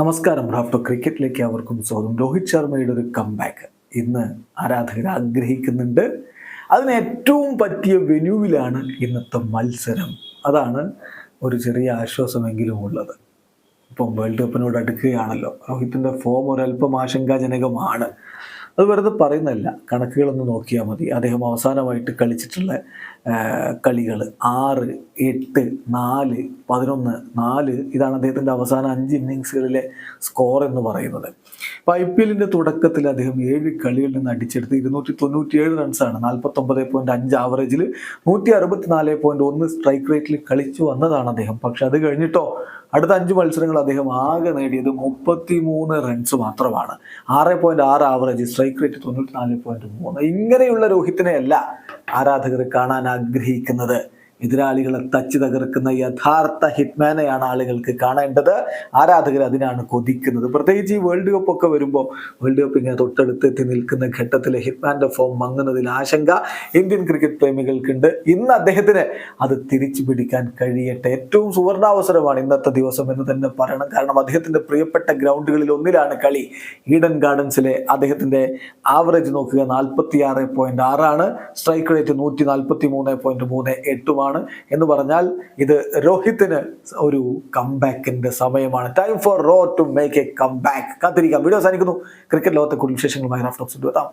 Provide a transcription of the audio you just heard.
നമസ്കാരം. റാഫ്റ്റോ ക്രിക്കറ്റിലേക്ക് അവർക്കും സ്വാഗതം. രോഹിത് ശർമ്മയുടെ ഒരു കംബാക്ക് ഇന്ന് ആരാധകർ ആഗ്രഹിക്കുന്നുണ്ട്. അതിന് ഏറ്റവും പറ്റിയ വെന്യൂവിലാണ് ഇന്നത്തെ മത്സരം. അതാണ് ഒരു ചെറിയ ആശ്വാസമെങ്കിലും ഉള്ളത്. ഇപ്പം വേൾഡ് കപ്പിനോട് അടുക്കുകയാണല്ലോ. രോഹിത്തിന്റെ ഫോം ഒരല്പം ആശങ്കാജനകമാണ്. അത് വെറുതെ പറയുന്നതല്ല. കണക്കുകളൊന്ന് നോക്കിയാൽ മതി. അദ്ദേഹം അവസാനമായിട്ട് കളിച്ചിട്ടുള്ള കളികൾ ആറ് എട്ട് നാല് പതിനൊന്ന് നാല് ഇതാണ് അദ്ദേഹത്തിന്റെ അവസാന അഞ്ച് ഇന്നിങ്സുകളിലെ സ്കോർ എന്ന് പറയുന്നത്. ഇപ്പോൾ ഐ പി എല്ലിന്റെ തുടക്കത്തിൽ അദ്ദേഹം ഏഴ് കളികളിൽ നിന്ന് അടിച്ചെടുത്ത് ഇരുന്നൂറ്റി തൊണ്ണൂറ്റിയേഴ് റൺസാണ് നാൽപ്പത്തൊമ്പത് പോയിന്റ് അഞ്ച് ആവറേജിൽ നൂറ്റി അറുപത്തിനാല് പോയിന്റ് ഒന്ന് സ്ട്രൈക്ക് റേറ്റിൽ കളിച്ചു വന്നതാണ് അദ്ദേഹം. പക്ഷെ അത് കഴിഞ്ഞിട്ടോ അടുത്ത അഞ്ച് മത്സരങ്ങൾ അദ്ദേഹം ആകെ നേടിയത് മുപ്പത്തി മൂന്ന് റൺസ് മാത്രമാണ്. ആറ് പോയിന്റ് ആറ് ആവറേജ് സ്ട്രൈക്ക് റേറ്റ് തൊണ്ണൂറ്റി നാല് പോയിന്റ് മൂന്ന് ഇങ്ങനെയുള്ള രോഹിത്തിനെയല്ല ആരാധകർ കാണാൻ ആഗ്രഹിക്കുന്നത്. എതിരാളികളെ തച്ചു തകർക്കുന്ന യഥാർത്ഥ ഹിറ്റ്മാനെയാണ് ആളുകൾക്ക് കാണേണ്ടത്. ആരാധകർ അതിനാണ് കൊതിക്കുന്നത്. പ്രത്യേകിച്ച് ഈ വേൾഡ് കപ്പ് ഒക്കെ വരുമ്പോൾ വേൾഡ് കപ്പ് ഇങ്ങനെ തൊട്ടടുത്തെത്തി നിൽക്കുന്ന ഘട്ടത്തിലെ ഹിറ്റ്മാന്റെ ഫോം മങ്ങുന്നതിൽ ആശങ്ക ഇന്ത്യൻ ക്രിക്കറ്റ് പ്രേമികൾക്കുണ്ട്. ഇന്ന് അദ്ദേഹത്തിന് അത് തിരിച്ചു പിടിക്കാൻ കഴിയട്ടെ. ഏറ്റവും സുവർണാവസരമാണ് ഇന്നത്തെ ദിവസം എന്ന് തന്നെ പറയണം. കാരണം അദ്ദേഹത്തിന്റെ പ്രിയപ്പെട്ട ഗ്രൗണ്ടുകളിൽ ഒന്നിലാണ് കളി. ഈഡൻ ഗാർഡൻസിലെ അദ്ദേഹത്തിന്റെ ആവറേജ് നോക്കുക നാൽപ്പത്തി ആറ് പോയിന്റ് ആറാണ്. സ്ട്രൈക്ക് റേറ്റ് നൂറ്റി നാൽപ്പത്തി മൂന്ന് പോയിന്റ് മൂന്ന് എട്ടുമാണ്. എന്ന് പറഞ്ഞാൽ ഇത് രോഹിത്തിന് ഒരു കംബാക്കിന്റെ സമയമാണ്. Time for Ro to make a comeback കാത്തിരിക്കാം. വീഡിയോ അവസാനിക്കുന്നു. ക്രിക്കറ്റ് ലോകത്തെ കൂടുതൽ വിശേഷങ്ങളുമായി റാഫ്റ്റോക്സ് എത്താം.